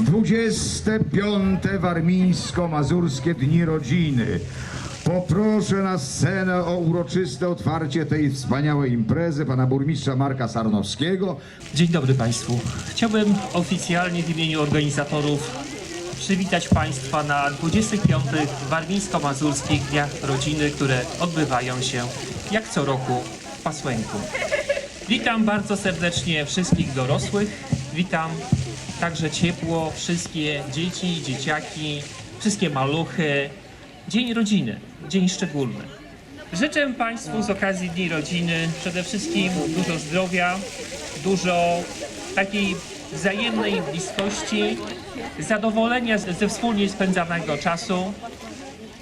25. Warmińsko-Mazurskie Dni Rodziny. Poproszę na scenę o uroczyste otwarcie tej wspaniałej imprezy pana burmistrza Marka Sarnowskiego. Dzień dobry Państwu. Chciałbym oficjalnie w imieniu organizatorów przywitać Państwa na 25. Warmińsko-Mazurskich Dniach Rodziny, które odbywają się jak co roku w Pasłęku. Witam bardzo serdecznie wszystkich dorosłych. Witam także ciepło wszystkie dzieci dzieciaki, wszystkie maluchy. Dzień rodziny, dzień szczególny. Życzę Państwu z okazji Dni Rodziny przede wszystkim dużo zdrowia, dużo takiej wzajemnej bliskości, zadowolenia ze wspólnie spędzanego czasu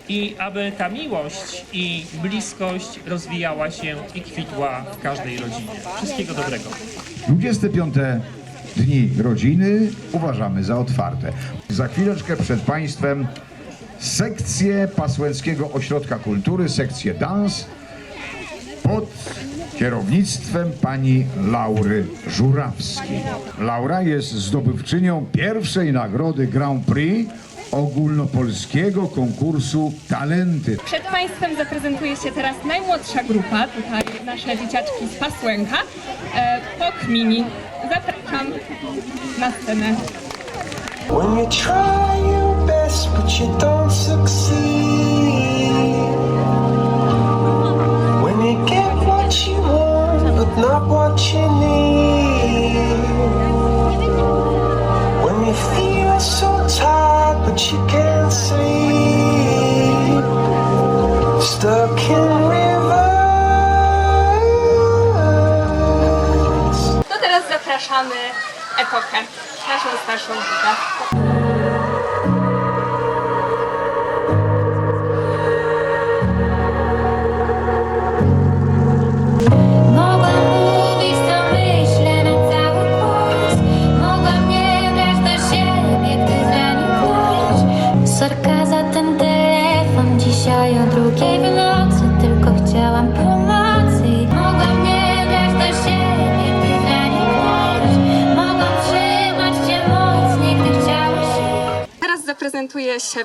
i aby ta miłość i bliskość rozwijała się i kwitła w każdej rodzinie. Wszystkiego dobrego. 25. Dni Rodziny uważamy za otwarte. Za chwileczkę przed Państwem sekcję Pasłęckiego Ośrodka Kultury, sekcję dans pod kierownictwem pani Laury Żurawskiej. Laura jest zdobywczynią pierwszej nagrody Grand Prix ogólnopolskiego konkursu Talenty. Przed Państwem zaprezentuje się teraz najmłodsza grupa, tutaj nasze dzieciaczki z Pasłęka, e, POK Mini. Zapraszam na scenę. When you try your best but you don't succeed. When you get what you want but not what you need. Stuck in rivers. To teraz zapraszamy Epokę, naszą starszą grupę.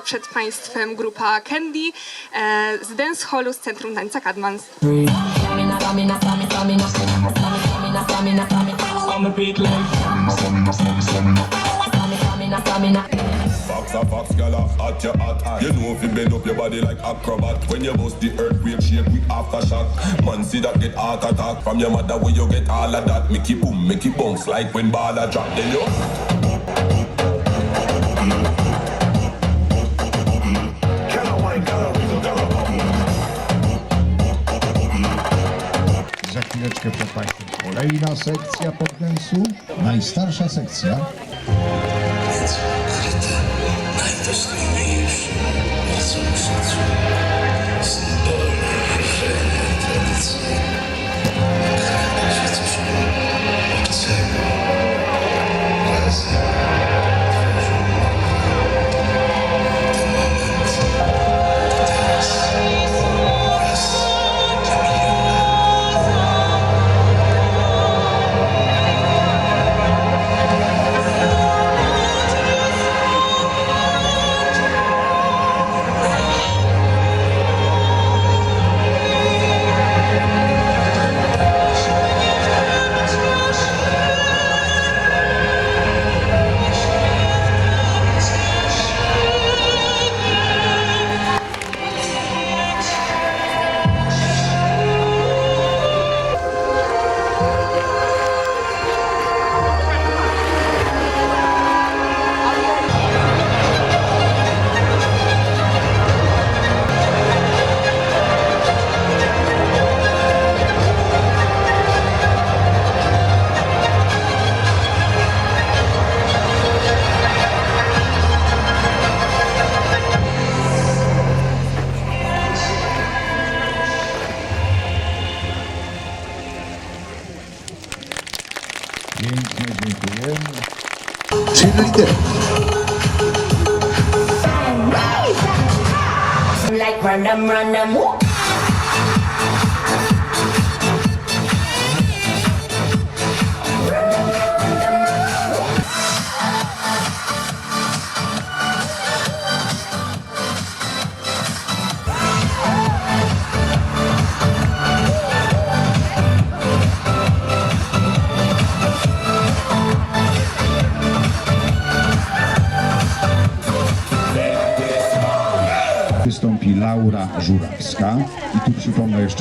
Przed Państwem grupa Candy e, z dance hallu z Centrum Tańca Kadmans. Fox a fox, gyal a hot you hot. You know if you bend up your body like acrobat. When you bust the earthquake shape with aftershock. Man see that get heart attack from your mother where you get all of that. Make boom, make bounce like when baller drop. Then you. Przed Państwem kolejna sekcja poddensu. Najstarsza sekcja.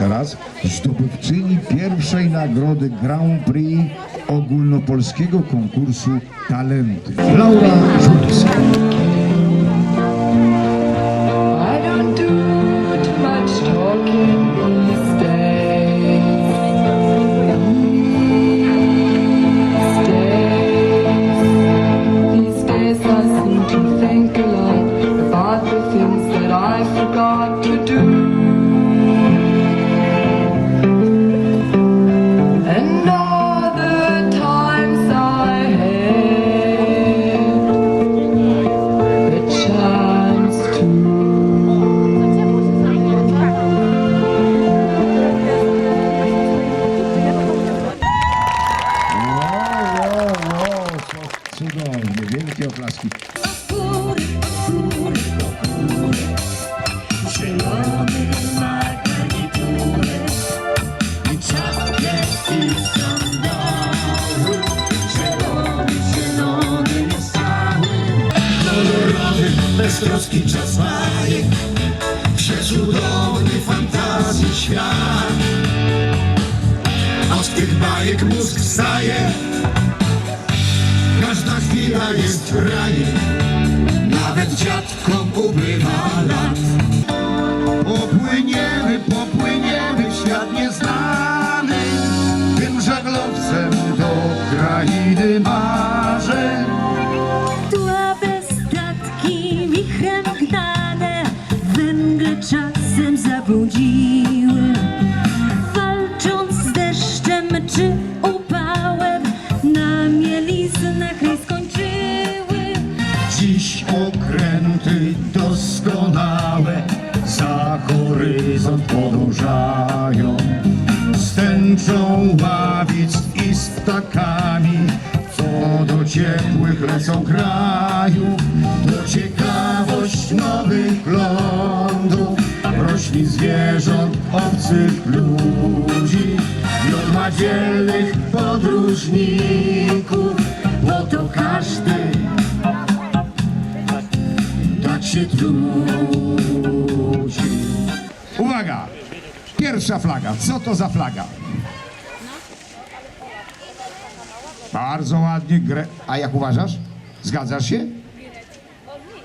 Jeszcze raz, zdobywczyni pierwszej nagrody Grand Prix ogólnopolskiego konkursu Talenty. Laura 有意 i odmadzielnych podróżników, bo to każdy tak się trudzi. Uwaga! Pierwsza flaga. Co to za flaga? Bardzo ładnie Gre... A jak uważasz? Zgadzasz się?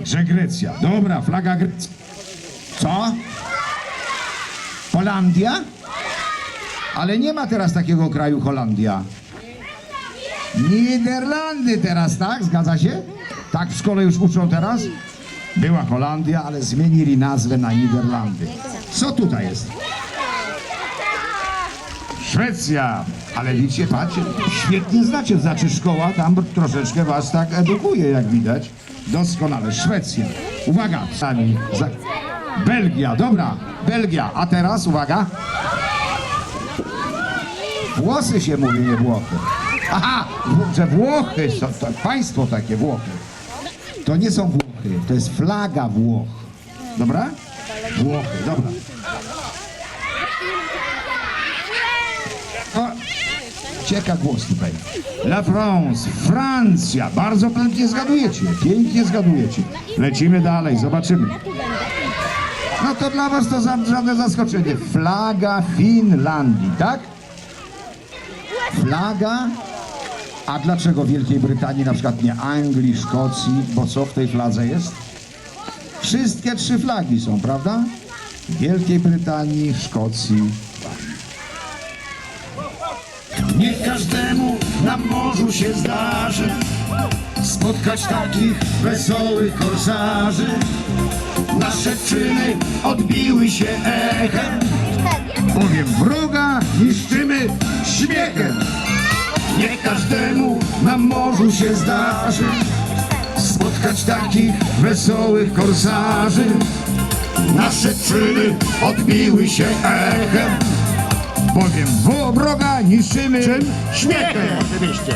Że Grecja. Dobra, flaga Grecji. Co? Holandia? Ale nie ma teraz takiego kraju Holandia. Niderlandy teraz, tak? Zgadza się? Tak w szkole już uczą teraz? Była Holandia, ale zmienili nazwę na Niderlandy. Co tutaj jest? Szwecja. Ale widzicie, patrzcie, świetnie znacie, znaczy szkoła tam troszeczkę was tak edukuje, jak widać. Doskonale. Szwecja. Uwaga, sami. Belgia, dobra. Belgia. A teraz, uwaga. Włosy się mówi, nie Włochy. Aha, że Włochy, są, to państwo takie Włochy. To nie są Włochy, to jest flaga Włoch. Dobra? Włochy, dobra. O, cieka głos tutaj. La France, Francja. Bardzo pięknie zgadujecie, pięknie zgadujecie. Lecimy dalej, zobaczymy. No to dla was to żadne zaskoczenie. Flaga Finlandii, tak? Flaga a dlaczego Wielkiej Brytanii, na przykład nie Anglii, Szkocji? Bo co w tej fladze jest? Wszystkie trzy flagi są, prawda? Wielkiej Brytanii, Szkocji. Nie każdemu na morzu się zdarzy Spotkać takich wesołych korsarzy Nasze czyny odbiły się echem Bowiem wroga niszczymy śmiechem. Nie każdemu na morzu się zdarzy Spotkać takich wesołych korsarzy Nasze czyny odbiły się echem Bowiem wroga niszczymy czym? Śmiechem Oczywiście.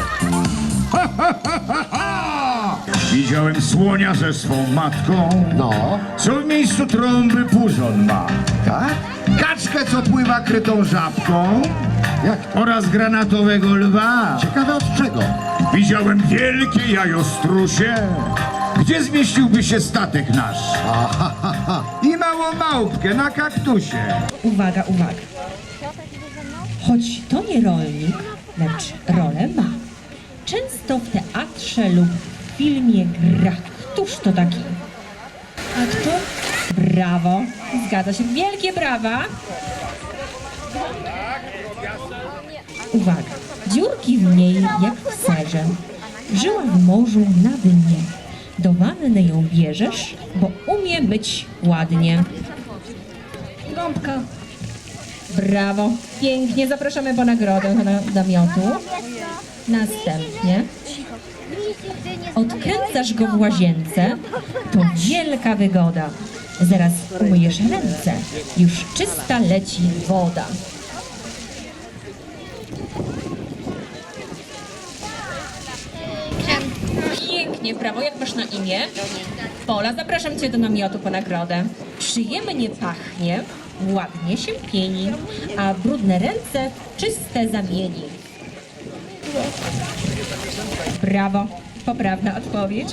Ha, ha, ha, ha, ha! Widziałem słonia ze swą matką. No. Co w miejscu trąby puzon ma. Tak? Kaczkę, co pływa krytą żabką. Jak? Oraz granatowego lwa. Ciekawe od czego? Widziałem wielkie jajostrusie. Gdzie zmieściłby się statek nasz? I mało małą małpkę na kaktusie. Uwaga, uwaga. Choć to nie rolnik, lecz rolę ma. Często w teatrze lub w filmie gra. Któż to taki? Aktor? Brawo. Zgadza się. Wielkie brawa. Uwaga. Dziurki w niej jak w serze. Żyła w morzu na dnie. Do wanny ją bierzesz, bo umie myć ładnie. Gąbka. Brawo. Pięknie. Zapraszamy po nagrodę do namiotu. Następnie odkręcasz go w łazience. To wielka wygoda. Zaraz umyjesz ręce. Już czysta leci woda. Pięknie, brawo. Jak masz na imię? Pola, zapraszam Cię do namiotu po nagrodę. Przyjemnie pachnie, ładnie się pieni, a brudne ręce czyste zamieni. Brawo, poprawna odpowiedź.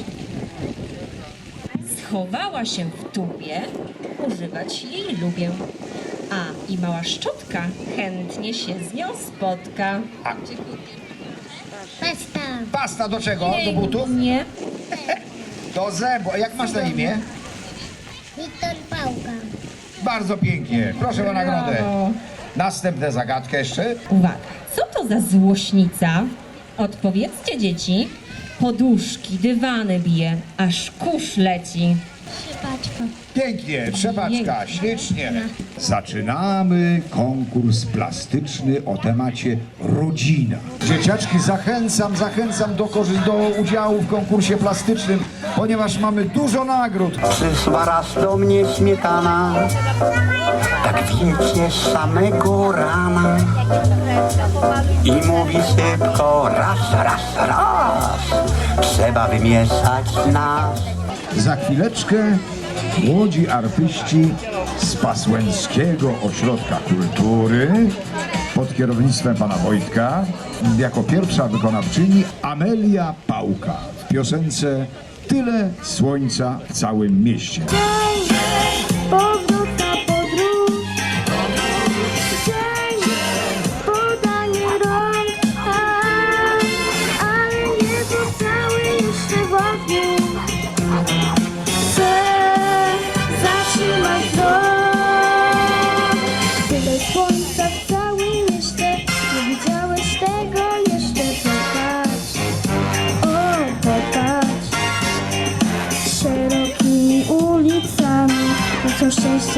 Schowała się w tubie, używać jej lubię. A i mała szczotka chętnie się z nią spotka. Pasta do czego? Do butów? Nie, Do zębu. A jak masz na imię? Wiktor Pałka. Bardzo pięknie. Proszę o nagrodę. Brawo. Następna zagadka jeszcze. Uwaga, co to za złośnica? Odpowiedzcie dzieci. Poduszki, dywany bije, aż kurz leci. Trzepaczka. Pięknie, trzepaczka, ślicznie. Zaczynamy konkurs plastyczny o temacie rodzina. Dzieciaczki, zachęcam, zachęcam do, korzy- do udziału w konkursie plastycznym, ponieważ mamy dużo nagród. Przyszła raz do mnie śmietana Tak wiecie, z samego rana I mówi szybko raz, raz, raz Trzeba wymieszać nas Za chwileczkę młodzi artyści z Pasłęckiego Ośrodka Kultury pod kierownictwem pana Wojtka jako pierwsza wykonawczyni Amelia Pałka w piosence Tyle słońca w całym mieście.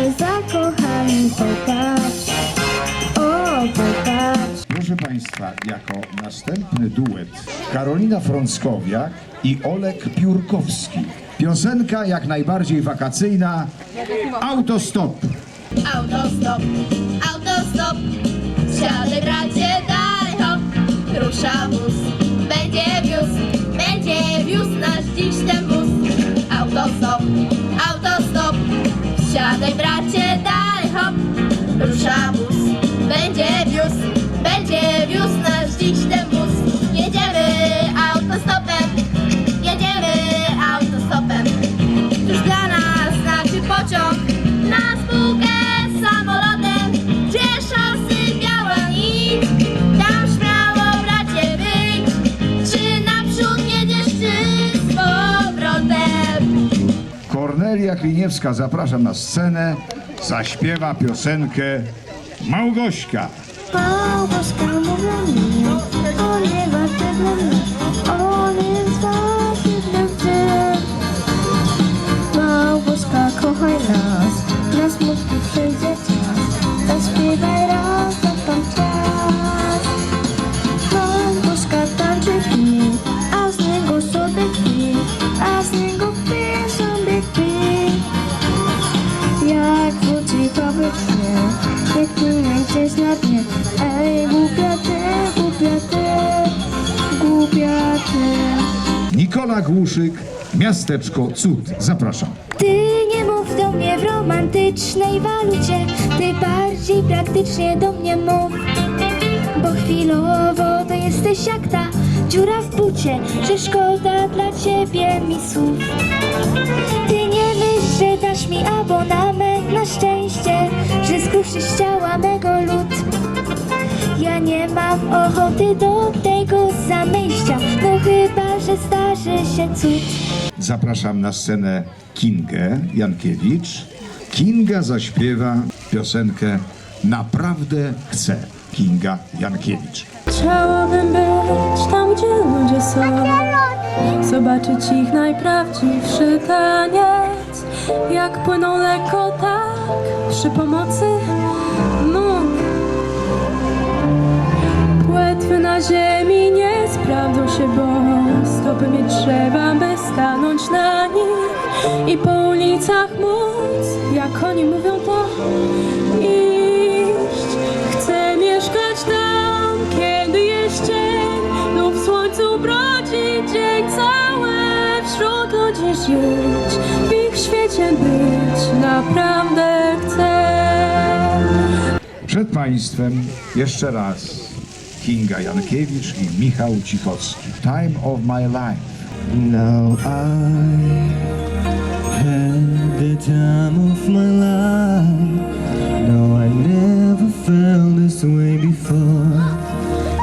Szczęście zakochani Popatrz, o popatrz. Proszę Państwa, jako następny duet Karolina Frąckowiak i Olek Piórkowski. Piosenka jak najbardziej wakacyjna. Autostop. Autostop, autostop. Siadaj bracie, daj hop. Rusza wóz, będzie wiózł Będzie wiózł nasz dziś ten wóz. Autostop, autostop. Siadaj bracie, Wóz, będzie wiózł Będzie wiózł nasz dziś ten wóz. Jedziemy autostopem Jedziemy autostopem. Już dla nas znaczy pociąg? Na spółkę samolotem. Gdzie szosy białe nic. Tam śmiało bracie wyjdź Czy naprzód jedziesz czy z powrotem? Kornelia Kliniewska, zapraszam na scenę, zaśpiewa piosenkę Małgośka. Małgorzka mówiła mi nie warty dla mnie jest warty dla ciebie Małgorzka kochaj nas Na smutki przyjdzie Nikola Głuszyk, Miasteczko Cud. Zapraszam. Ty nie mów do mnie w romantycznej walucie Ty bardziej praktycznie do mnie mów Bo chwilowo to jesteś jak ta dziura w bucie Że szkoda dla ciebie mi słów Ty nie myśl, że dasz mi abonament na szczęście, że skruszysz ciała mego lud. Ja nie mam ochoty do tego zamyścia, no chyba, że zdarzy się cud. Zapraszam na scenę Kingę Jankiewicz. Kinga zaśpiewa piosenkę Naprawdę chcę. Kinga Jankiewicz. Chciałabym być tam, gdzie ludzie są Zobaczyć ich najprawdziwszy taniec Jak płyną lekko tak przy pomocy na ziemi nie sprawdzą się, bo stopy mieć trzeba, by stanąć na nich. I po ulicach móc, jak oni mówią to iść. Chcę mieszkać tam, kiedy jest w słońcu brodzi dzień cały Wśród ludzi w ich świecie Naprawdę chcę. Przed Państwem jeszcze raz Kinga Jankiewicz i Michał Cichocki. Time of my life. Now I had the time of my life. No, I never felt this way before.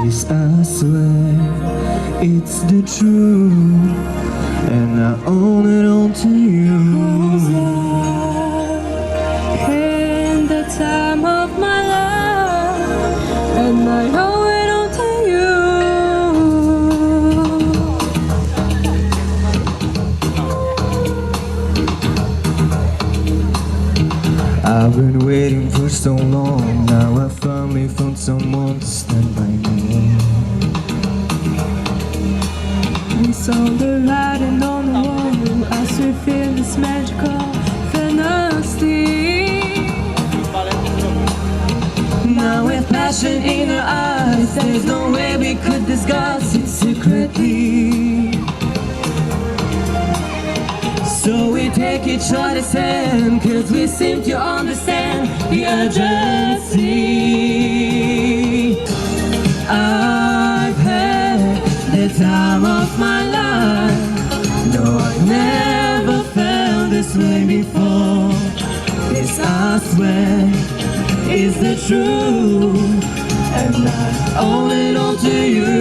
Yes, I swear it's the truth, and I own it all to you. Waiting for so long. Now I finally found someone to stand by me. We saw the writing on the wall as we feel this magical fantasy. Now with passion in our eyes, there's no way we could discuss it secretly. Take each other's hand, cause we seem to understand the urgency. I've had the time of my life. No, I never felt this way before. This I swear is the truth, and I owe it all to you.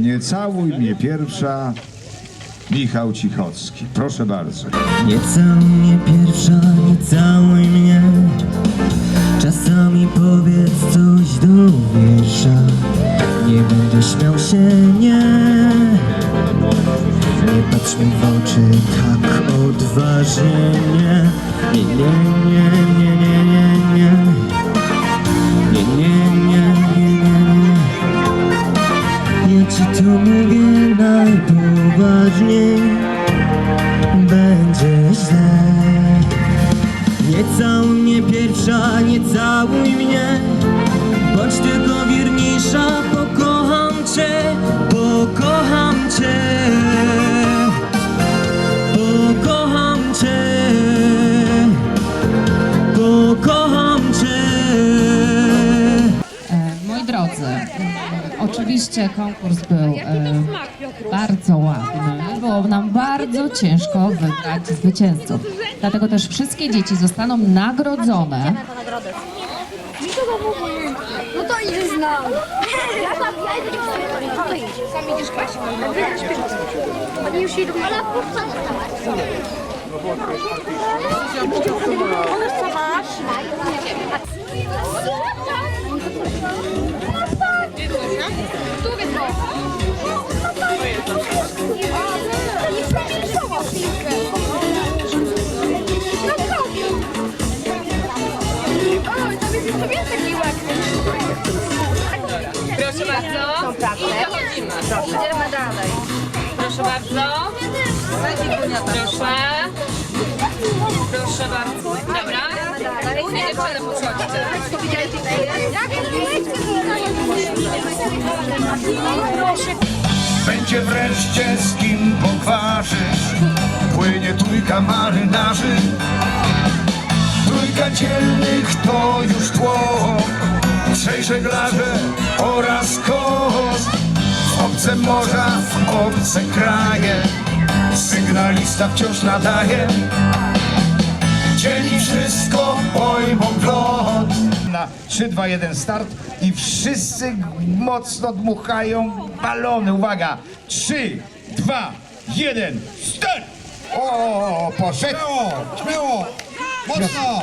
Nie całuj mnie pierwsza. Michał Cichocki. Proszę bardzo. Nie całuj mnie pierwsza, nie całuj mnie. Czasami powiedz coś do wiersza. Nie będę śmiał się, nie. Nie patrz mi w oczy tak odważnie. Nie, nie, nie, nie, drodzy, oczywiście konkurs był e, bardzo ładny. Było nam bardzo ciężko wybrać zwycięzców. Dlatego też wszystkie dzieci zostaną nagrodzone. No to idź z nami. Ja tam, ja idę No to idź. Sam idziesz Kasia. Oni już idą. Ale co masz? Proszę bardzo. I dochodzimy. Idziemy dalej. Proszę bardzo. Proszę. Proszę bardzo. Dobra. Będzie wreszcie z kim pokważysz Płynie trójka marynarzy Trójka dzielnych to już tło Trzej żeglarze oraz kos W obce morza, w obce kraje Sygnalista wciąż nadaje Dzieli wszystko pojmą plot. Na 3, 2, 1 start i wszyscy mocno dmuchają balony. Uwaga. 3, 2, 1 start. O, poszedł. Śmiało, śmiało, mocno.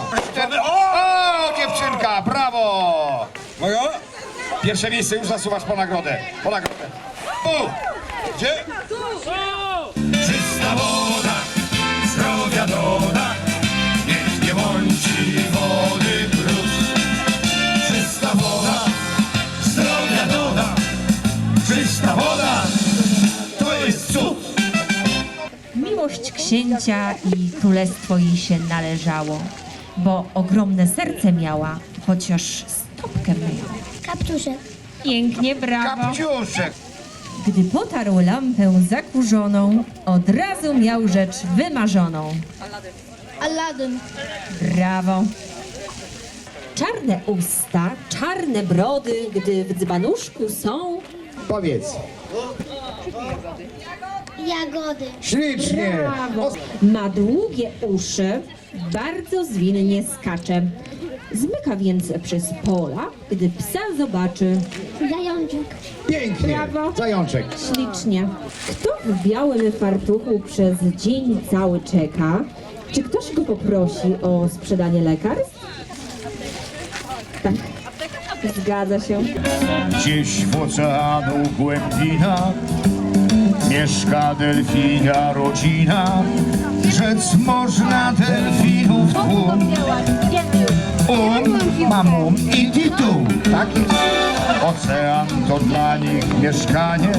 O, dziewczynka, brawo. Uwaga. Pierwsze miejsce już zasuwasz po nagrodę. Po nagrodę. O! Gdzie? Czysta woda, Miłość księcia i królestwo jej się należało, bo ogromne serce miała, chociaż stopkę myła. Kaptuszek. Pięknie, brawo. Kapciuszek, Gdy potarł lampę zakurzoną, od razu miał rzecz wymarzoną. Aladdin. Brawo. Czarne usta, czarne brody, gdy w dzbanuszku są. powiedz. Jagody. Ślicznie. Brawo. Ma długie uszy, bardzo zwinnie skacze. Zmyka więc przez pola, gdy psa zobaczy. Zajączek. Pięknie. Brawo. Zajączek. Ślicznie. Kto w białym fartuchu przez dzień cały czeka? Czy ktoś go poprosi o sprzedanie lekarstw? Tak. Zgadza się. Gdzieś w oceanu głębinach mieszka delfina rodzina. Rzec można delfinów tłum. Um, mamum i tytuł. Tak. Ocean to dla nich mieszkanie.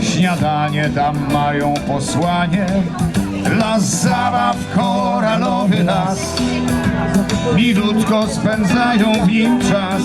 Śniadanie tam mają posłanie. Las zabaw, koralowy las. Milutko spędzają w nim czas.